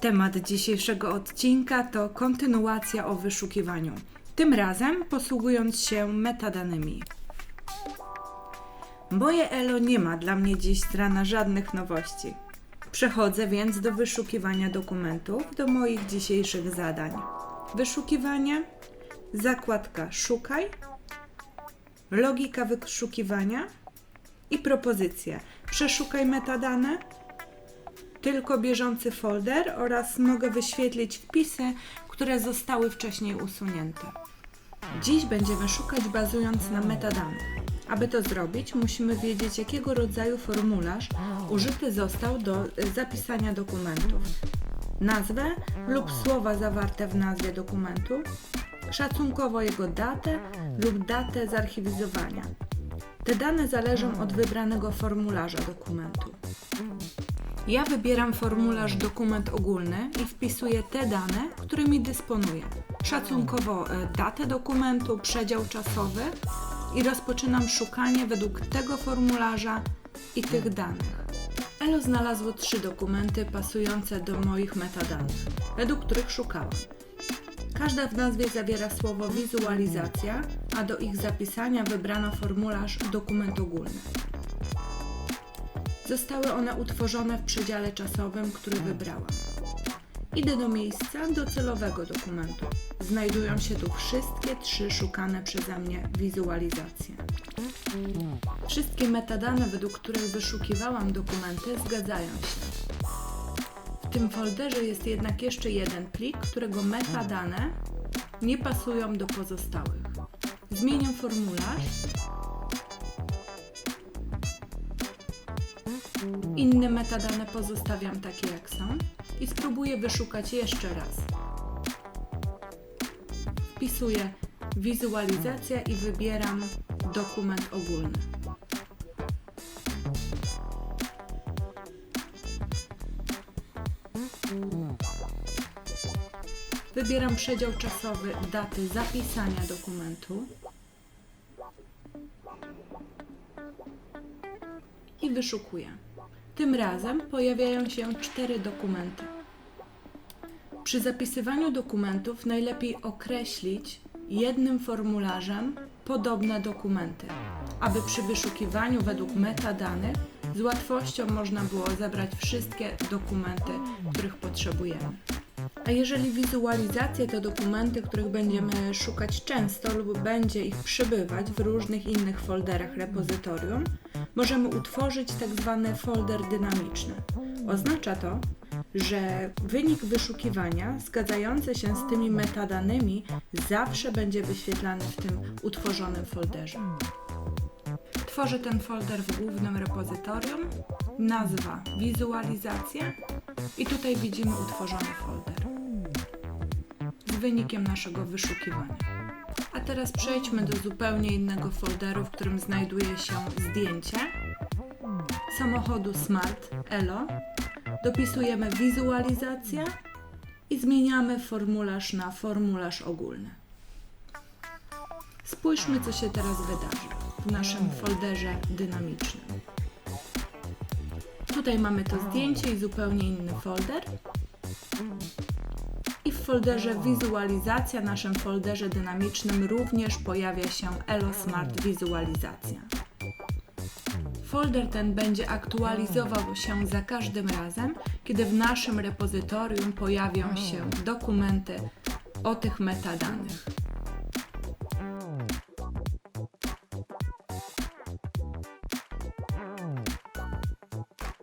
Temat dzisiejszego odcinka to kontynuacja o wyszukiwaniu. Tym razem posługując się metadanymi. Moje Elo nie ma dla mnie dziś z rana żadnych nowości. Przechodzę więc do wyszukiwania dokumentów do moich dzisiejszych zadań. Wyszukiwanie, zakładka Szukaj, logika wyszukiwania i propozycje. Przeszukaj metadane, tylko bieżący folder oraz mogę wyświetlić wpisy, które zostały wcześniej usunięte. Dziś będziemy szukać bazując na metadanych. Aby to zrobić, musimy wiedzieć, jakiego rodzaju formularz użyty został do y, zapisania dokumentów. Nazwę lub słowa zawarte w nazwie dokumentu, szacunkowo jego datę lub datę zarchiwizowania. Te dane zależą od wybranego formularza dokumentu. Ja wybieram formularz dokument ogólny i wpisuję te dane, którymi dysponuję. Szacunkowo e, datę dokumentu, przedział czasowy i rozpoczynam szukanie według tego formularza i tych danych. Elo znalazło trzy dokumenty pasujące do moich metadanych, według których szukałam. Każda w nazwie zawiera słowo wizualizacja, a do ich zapisania wybrano formularz dokument ogólny. Zostały one utworzone w przedziale czasowym, który wybrałam. Idę do miejsca docelowego dokumentu. Znajdują się tu wszystkie trzy szukane przeze mnie wizualizacje. Wszystkie metadane, według których wyszukiwałam dokumenty, zgadzają się. W tym folderze jest jednak jeszcze jeden plik, którego metadane nie pasują do pozostałych. Zmienię formularz Inne metadane pozostawiam takie jak są i spróbuję wyszukać jeszcze raz. Wpisuję wizualizacja i wybieram dokument ogólny. Wybieram przedział czasowy daty zapisania dokumentu i wyszukuję. Tym razem pojawiają się cztery dokumenty. Przy zapisywaniu dokumentów najlepiej określić jednym formularzem podobne dokumenty, aby przy wyszukiwaniu według metadanych z łatwością można było zebrać wszystkie dokumenty, których potrzebujemy. A jeżeli wizualizacje to dokumenty, których będziemy szukać często lub będzie ich przybywać w różnych innych folderach repozytorium, możemy utworzyć tak zwany folder dynamiczny. Oznacza to, że wynik wyszukiwania zgadzający się z tymi metadanymi zawsze będzie wyświetlany w tym utworzonym folderze. Tworzę ten folder w głównym repozytorium, nazwa wizualizacja i tutaj widzimy utworzony folder z wynikiem naszego wyszukiwania. A teraz przejdźmy do zupełnie innego folderu, w którym znajduje się zdjęcie samochodu Smart Elo. Dopisujemy wizualizację i zmieniamy formularz na formularz ogólny. Spójrzmy, co się teraz wydarzy w naszym folderze dynamicznym. Tutaj mamy to zdjęcie i zupełnie inny folder. I w folderze wizualizacja, naszym folderze dynamicznym również pojawia się Elo Smart Wizualizacja. Folder ten będzie aktualizował się za każdym razem, kiedy w naszym repozytorium pojawią się dokumenty o tych metadanych.